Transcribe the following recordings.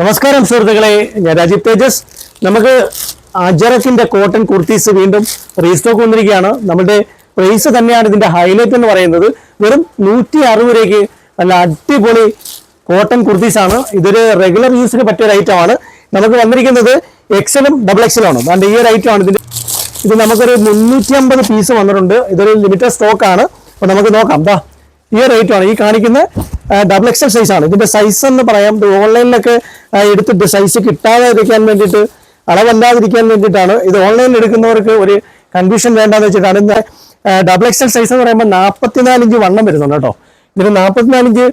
നമസ്കാരം സുഹൃത്തുക്കളെ. ഞാൻ രാജീവ് തേജസ്. നമുക്ക് അജറഫിന്റെ കോട്ടൺ കുർത്തീസ് വീണ്ടും റീസ്റ്റോക്ക് വന്നിരിക്കുകയാണ്. നമ്മുടെ പ്രൈസ് തന്നെയാണ് ഇതിന്റെ ഹൈലൈറ്റ് എന്ന് പറയുന്നത്. വെറും നൂറ്റി അറുപത് രൂപയ്ക്ക് നല്ല അടിപൊളി കോട്ടൺ കുർത്തീസ് ആണ്. ഇതൊരു റെഗുലർ യൂസിന് ഐറ്റം ആണ്. നമുക്ക് വന്നിരിക്കുന്നത് എക്സലും ഡബിൾ എക്സലും ആണ്. അതുകൊണ്ട് ഈ ഒരു ഐറ്റം ആണ് ഇതിന്റെ. ഇത് നമുക്കൊരു മുന്നൂറ്റി അമ്പത് പീസ് വന്നിട്ടുണ്ട്. ഇതൊരു ലിമിറ്റഡ് സ്റ്റോക്ക് ആണ്. അപ്പൊ നമുക്ക് നോക്കാം. ദാ ഈ ആണ്. ഈ കാണിക്കുന്ന ഡബിൾ എക്സൽ സൈസ് ആണ്. ഇതിന്റെ സൈസ് എന്ന് പറയാം. ഓൺലൈനിലൊക്കെ എടുത്തിട്ട് സൈസ് കിട്ടാതെ ഇരിക്കാൻ വേണ്ടിയിട്ട് അളവല്ലാതിരിക്കാൻ വേണ്ടിയിട്ടാണ്. ഇത് ഓൺലൈനിൽ എടുക്കുന്നവർക്ക് ഒരു കൺഫ്യൂഷൻ വേണ്ടെന്ന് വെച്ചിട്ടാണ്. ഇന്ന് ഡബിൾ എക്സൽ സൈസ് എന്ന് പറയുമ്പോൾ നാൽപ്പത്തിനാല് ഇഞ്ച് വണ്ണം വരുന്നുണ്ട് കേട്ടോ. ഇതിന് നാൽപ്പത്തിനാല് ഇഞ്ച്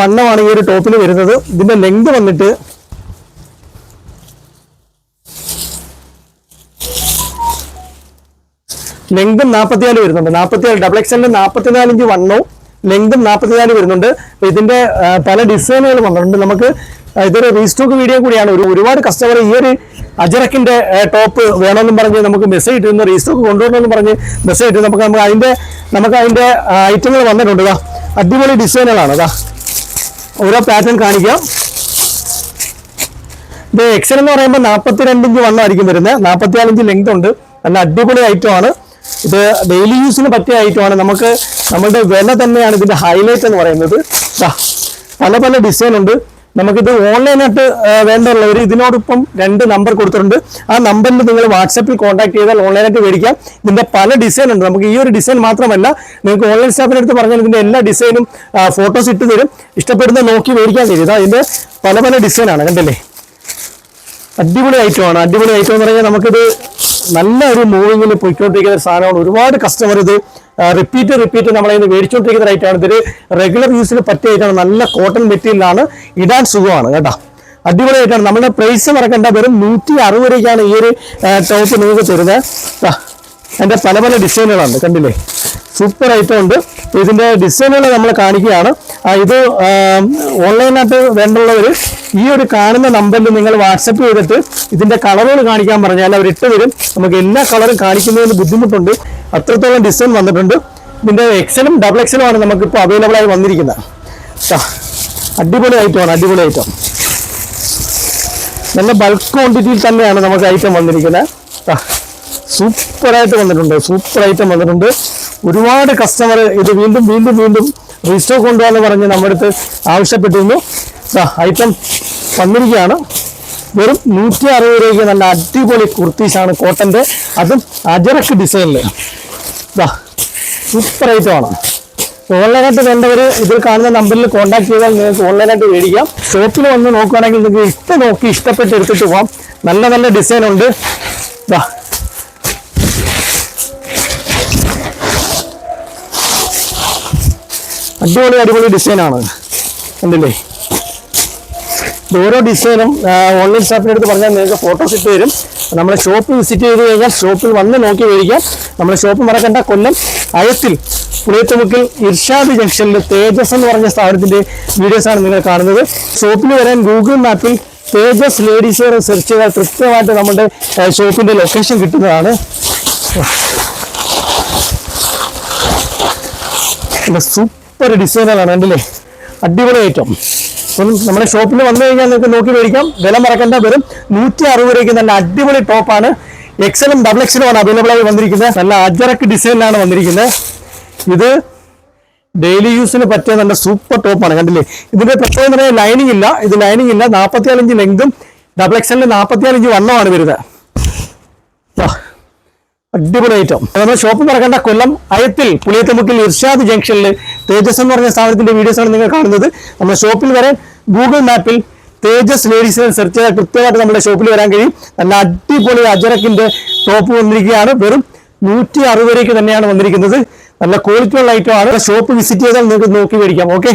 വണ്ണമാണ് ഈ ഒരു ടോപ്പിൽ വരുന്നത്. ഇതിന്റെ ലെങ്ത് വന്നിട്ട് ലെങ്തും നാൽപ്പത്തിനാല് വരുന്നുണ്ട്. നാൽപ്പത്തിനാല് ഡബിൾ എക്സലിന് നാൽപ്പത്തിനാല് ഇഞ്ച് വണ്ണവും ലെങ്തും നാൽപ്പത്തിനാല് വരുന്നുണ്ട്. ഇതിന്റെ പല ഡിസൈനുകൾ വന്നിട്ടുണ്ട്. നമുക്ക് ഇതൊരു റീസ്റ്റോക്ക് വീഡിയോ കൂടിയാണ്. ഒരു ഒരുപാട് കസ്റ്റമർ ഈ ഒരു അജറക്കിന്റെ ടോപ്പ് വേണമെന്നും പറഞ്ഞ് നമുക്ക് മെസ്സേജ് ഇട്ടിരുന്നു. റീസ്റ്റോക്ക് കൊണ്ടുവരണമെന്ന് പറഞ്ഞ് മെസ്സേജ് ഇട്ടു നമുക്ക് നമുക്ക് അതിന്റെ നമുക്ക് അതിന്റെ ഐറ്റങ്ങൾ വന്നിട്ടുണ്ട്. ഇതാ അടിപൊളി ഡിസൈനുകളാണ്. ഇതാ ഓരോ പാറ്റേൺ കാണിക്കാം. ഇത് എക്സൽ എന്ന് പറയുമ്പോൾ നാൽപ്പത്തിരണ്ട് ഇഞ്ച് വണ്ണമായിരിക്കും വരുന്നത്. നാൽപ്പത്തിനാല് ഇഞ്ച് ലെങ്ത് ഉണ്ട്. നല്ല അടിപൊളി ഐറ്റം ആണ്. ഇത് ഡെയിലി യൂസിന് പറ്റിയ ഐറ്റം ആണ്. നമുക്ക് നമ്മുടെ വില തന്നെയാണ് ഇതിന്റെ ഹൈലൈറ്റ് എന്ന് പറയുന്നത്. പല പല ഡിസൈൻ ഉണ്ട്. നമുക്കിത് ഓൺലൈനായിട്ട് വേണ്ടുള്ളവർ ഇതിനോടൊപ്പം രണ്ട് നമ്പർ കൊടുത്തിട്ടുണ്ട്. ആ നമ്പറിൽ നിങ്ങൾ വാട്സാപ്പിൽ കോൺടാക്ട് ചെയ്താൽ ഓൺലൈനായിട്ട് മേടിക്കാം. ഇതിന്റെ പല ഡിസൈൻ ഉണ്ട്. നമുക്ക് ഈ ഒരു ഡിസൈൻ മാത്രമല്ല നിങ്ങൾക്ക് ഓൺലൈൻ സ്റ്റാഫിന്റെ അടുത്ത് പറഞ്ഞാൽ ഇതിന്റെ എല്ലാ ഡിസൈനും ഫോട്ടോസ് ഇട്ട് തരും. ഇഷ്ടപ്പെടുന്ന നോക്കി മേടിക്കാൻ കഴിയും ഇതാ ഇതിന്റെ പല പല ഡിസൈനാണ് കണ്ടല്ലേ? അടിപൊളി ഐറ്റമാണ് അടിപൊളി ഐറ്റം എന്ന് പറഞ്ഞാൽ നമുക്കിത് നല്ല ഒരു മൂവിങ്ങിൽ പോയിക്കൊണ്ടിരിക്കുന്ന ഒരു സാധനമാണ്. ഒരുപാട് കസ്റ്റമർ ഇത് റിപ്പീറ്റ് റിപ്പീറ്റ് നമ്മളെ ഇത് മേടിച്ചുകൊണ്ടിരിക്കുന്ന റൈറ്റാണ് ഇതൊരു റെഗുലർ യൂസിന് പറ്റിയ ഐറ്റമാണ് നല്ല കോട്ടൺ മെറ്റീരിയലാണ് ഇടാൻ സുഖമാണ് കേട്ടോ. അടിപൊളി ഐറ്റമാണ് നമ്മുടെ പ്രൈസ് മറക്കേണ്ട വെറും നൂറ്റി അറുപത് രൂപയ്ക്കാണ് ഈ ഒരു ടോപ്പ് നിങ്ങൾക്ക് തരുന്നത്. എന്റെ പല പല ഡിസൈനുകളുണ്ട് കണ്ടില്ലേ? സൂപ്പർ ഐറ്റം ഉണ്ട്. ഇതിന്റെ ഡിസൈനുകൾ നമ്മൾ കാണിക്കുകയാണ്. ഇത് ഓൺലൈനായിട്ട് വേണ്ടുള്ളവർ ഈ ഒരു കാണുന്ന നമ്പറിൽ നിങ്ങൾ വാട്സപ്പ് ചെയ്തിട്ട് ഇതിന്റെ കളറുകൾ കാണിക്കാൻ പറഞ്ഞാൽ അവർ ഇട്ട് വരും നമുക്ക് എല്ലാ കളറും കാണിക്കുന്നതിന് ബുദ്ധിമുട്ടുണ്ട്. അത്രത്തോളം ഡിസൈൻ വന്നിട്ടുണ്ട്. ഇതിന്റെ എക്സലും ഡബിൾ എക്സലും ആണ് നമുക്കിപ്പോൾ അവൈലബിൾ ആയി വന്നിരിക്കുന്നത്. അടിപൊളി ഐറ്റമാണ് അടിപൊളി ഐറ്റം നല്ല ബൾക്ക് ക്വാണ്ടിറ്റിയിൽ തന്നെയാണ് നമുക്ക് ഐറ്റം വന്നിരിക്കുന്നത്. സൂപ്പറായിട്ട് വന്നിട്ടുണ്ട് സൂപ്പർ ഐറ്റം വന്നിട്ടുണ്ട്. ഒരുപാട് കസ്റ്റമർ ഇത് വീണ്ടും വീണ്ടും വീണ്ടും റീസ്റ്റോക്ക് കൊണ്ടുപോകാന്ന് പറഞ്ഞ് നമ്മുടെ അടുത്ത് ആവശ്യപ്പെട്ടിരുന്നു ഐറ്റം വന്നിരിക്കുകയാണ്. വെറും നൂറ്റി അറുപത് രൂപയ്ക്ക് നല്ല അടിപൊളി കുർത്തീസാണ് കോട്ടന്റെ അതും അജറക്ക് ഡിസൈനിൽ സൂപ്പർ ഐറ്റമാണ് ഓൺലൈനായിട്ട് വേണ്ടവർ ഇതിൽ കാണുന്ന നമ്പറിൽ കോൺടാക്ട് ചെയ്താൽ നിങ്ങൾക്ക് ഓൺലൈനായിട്ട് മേടിക്കാം. ഷോപ്പിൽ വന്ന് നോക്കുകയാണെങ്കിൽ നിങ്ങൾക്ക് ഇഷ്ടം നോക്കി ഇഷ്ടപ്പെട്ട് എടുത്തിട്ട് പോകാം നല്ല നല്ല ഡിസൈൻ ഉണ്ട്. ദാ അടിപൊളി അടിപൊളി ഡിസൈനാണ്. കണ്ടില്ലേ? ഓരോ ഡിസൈനും ഓൺലൈൻ ഷോപ്പിന്റെ അടുത്ത് പറഞ്ഞാൽ നിങ്ങൾക്ക് ഫോട്ടോസ് ഇട്ട് തരും. നമ്മുടെ ഷോപ്പ് വിസിറ്റ് ചെയ്ത് കഴിഞ്ഞാൽ ഷോപ്പിൽ വന്ന് നോക്കി മേടിക്കാം. നമ്മുടെ ഷോപ്പ് മറക്കണ്ട കൊല്ലം അയത്തിൽ പുളിയത്തുമുക്കിൽ ഇർഷാദ് ജംഗ്ഷനിൽ തേജസ് എന്ന് പറഞ്ഞ സ്ഥാപനത്തിന്റെ വീഡിയോസാണ് നിങ്ങൾ കാണുന്നത്. ഷോപ്പിൽ വരാൻ ഗൂഗിൾ മാപ്പിൽ തേജസ് ലേഡീസ് വെയർ സെർച്ച് ചെയ്താൽ കൃത്യമായിട്ട് നമ്മുടെ ഷോപ്പിന്റെ ലൊക്കേഷൻ കിട്ടുന്നതാണ്. സൂപ്പർ ഡിസൈനുകളാണ് കണ്ടില്ലേ? അടിപൊളി ഐറ്റം അപ്പം നമ്മുടെ ഷോപ്പിൽ വന്നു കഴിഞ്ഞാൽ നിങ്ങൾക്ക് നോക്കി മേടിക്കാം. വില മറക്കേണ്ട വരും നൂറ്റി അറുപത് രൂപയ്ക്ക് നല്ല അടിപൊളി ടോപ്പാണ് എക്സലും ഡബിൾ എക്സലും ആണ് അവൈലബിൾ ആയി വന്നിരിക്കുന്നത്. നല്ല അജറക്ക് ഡിസൈനിലാണ് വന്നിരിക്കുന്നത്. ഇത് ഡെയിലി യൂസിന് പറ്റിയ നല്ല സൂപ്പർ ടോപ്പാണ് കണ്ടില്ലേ? ഇതിന്റെ പ്രത്യേകത എന്ന് പറഞ്ഞാൽ ലൈനിങ് ഇല്ല. ഇത് ലൈനിങ് ഇല്ല. നാൽപ്പത്തിയാലഞ്ച് ലെങ്തും ഡബിൾ എക്സലിന് നാൽപ്പത്തിയാലഞ്ച് വണ്ണമാണ് വരുന്നത്. അടിപൊളി ഐറ്റം നമ്മുടെ ഷോപ്പ് മറക്കേണ്ട കൊല്ലം അയത്തിൽ പുളിയത്തമുക്കിൽ ഇർഷാദ് ജംഗ്ഷനിൽ തേജസ് എന്ന് പറഞ്ഞ സ്ഥാപനത്തിന്റെ ആണ് നിങ്ങൾ കാണുന്നത്. നമ്മുടെ ഷോപ്പിൽ വരാൻ ഗൂഗിൾ മാപ്പിൽ തേജസ് ലേഡീസ് സെർച്ച് ചെയ്താൽ കൃത്യമായിട്ട് നമ്മുടെ ഷോപ്പിൽ വരാൻ കഴിയും. നല്ല അടിപൊളി അജറക്കിന്റെ ടോപ്പ് വന്നിരിക്കുകയാണ്. വെറും നൂറ്റി അറുപത് രൂപയ്ക്ക് തന്നെയാണ് വന്നിരിക്കുന്നത്. നല്ല ക്വാളിറ്റിയുള്ള ഐറ്റം ആണ്. ഷോപ്പ് വിസിറ്റ് ചെയ്താൽ നിങ്ങൾക്ക് നോക്കി മേടിക്കാം. ഓക്കെ